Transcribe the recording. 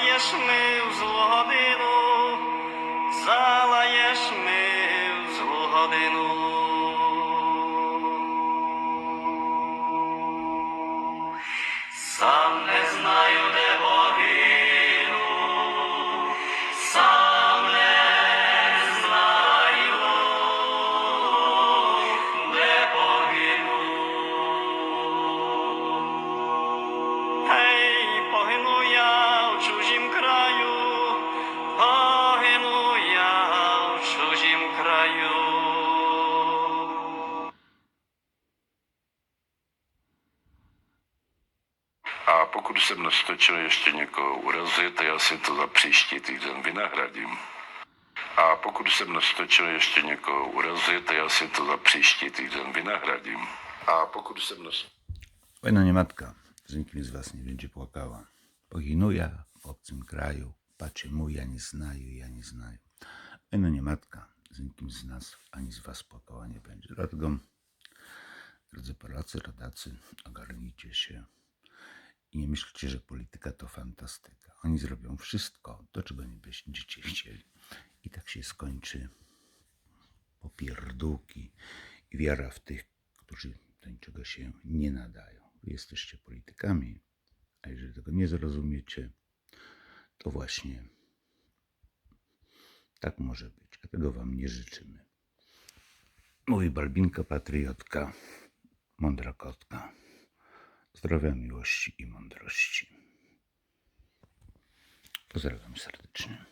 залаєш ми в злу годину, залаєш ми в злу годину. Сам не A pokud jsem nastočil ještě někoho urazit, já si to za příští týden vynahradím. A pokud jsem nastočil ještě někoho urazit, já si to za příští týden vynahradím. A pokud jsem nastočil... Wojna nie matka, z nikim z was nie będzie płakała. Poginu ja w obcym kraju, patrzę mój, ja nie znaję, ja nie matka, z nikim z nas ani z was płakała nie będzie. Dlatego, drodzy Polacy, rodacy, ogarnijcie się i nie myślcie, że polityka to fantastyka. Oni zrobią wszystko, do czego nie będziecie chcieli. I tak się skończy popierdółki i wiara w tych, którzy do niczego się nie nadają. Wy jesteście politykami, a jeżeli tego nie zrozumiecie, to właśnie tak może być. A tego wam nie życzymy. Mówi Balbinka, patriotka, mądra kotka. Zdrowia, miłości i mądrości. Pozdrawiam serdecznie.